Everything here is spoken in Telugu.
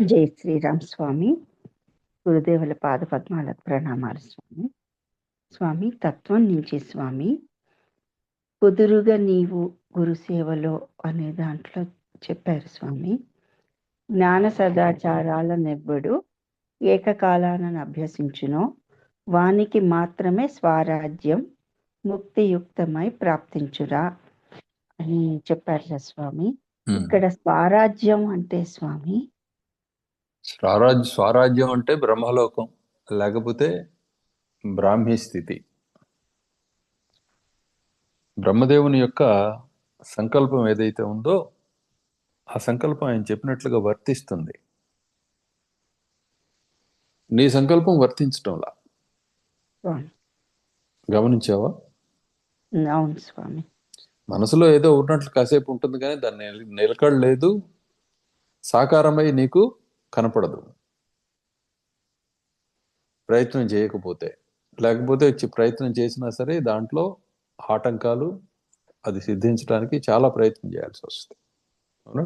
జై శ్రీరామ్ స్వామి. గురుదేవుల పాద పద్మాలకు ప్రణామాలు స్వామి. స్వామి తత్వం నుంచి స్వామి. కుదురుగా నీవు గురు సేవలో అనే దాంట్లో చెప్పారు స్వామి. జ్ఞాన సదాచారాల నెవ్వడు ఏకకాలాన అభ్యసించునో. వానికి మాత్రమే స్వరాజ్యం ముక్తియుక్తమై ప్రాప్తించురా అని చెప్పారు స్వామి. ఇక్కడ స్వరాజ్యం అంటే స్వామి స్వరాజ్య స్వరాజ్యం అంటే బ్రహ్మలోకం లేకపోతే బ్రాహ్మీ స్థితి. బ్రహ్మదేవుని యొక్క సంకల్పం ఏదైతే ఉందో ఆ సంకల్పం ఆయన చెప్పినట్లుగా వర్తిస్తుంది. నీ సంకల్పం వర్తించటంలా? గమనించావా? అవును స్వామి. మనసులో ఏదో ఉన్నట్లు కాసేపు ఉంటుంది కానీ దాన్ని నిల- నిలకడలేదు సాకారమై నీకు కనపడదు. ప్రయత్నం చేయకపోతే లేకపోతే వచ్చి ప్రయత్నం చేసినా సరే దాంట్లో ఆటంకాలు అది సిద్ధించడానికి చాలా ప్రయత్నం చేయాల్సి వస్తుంది.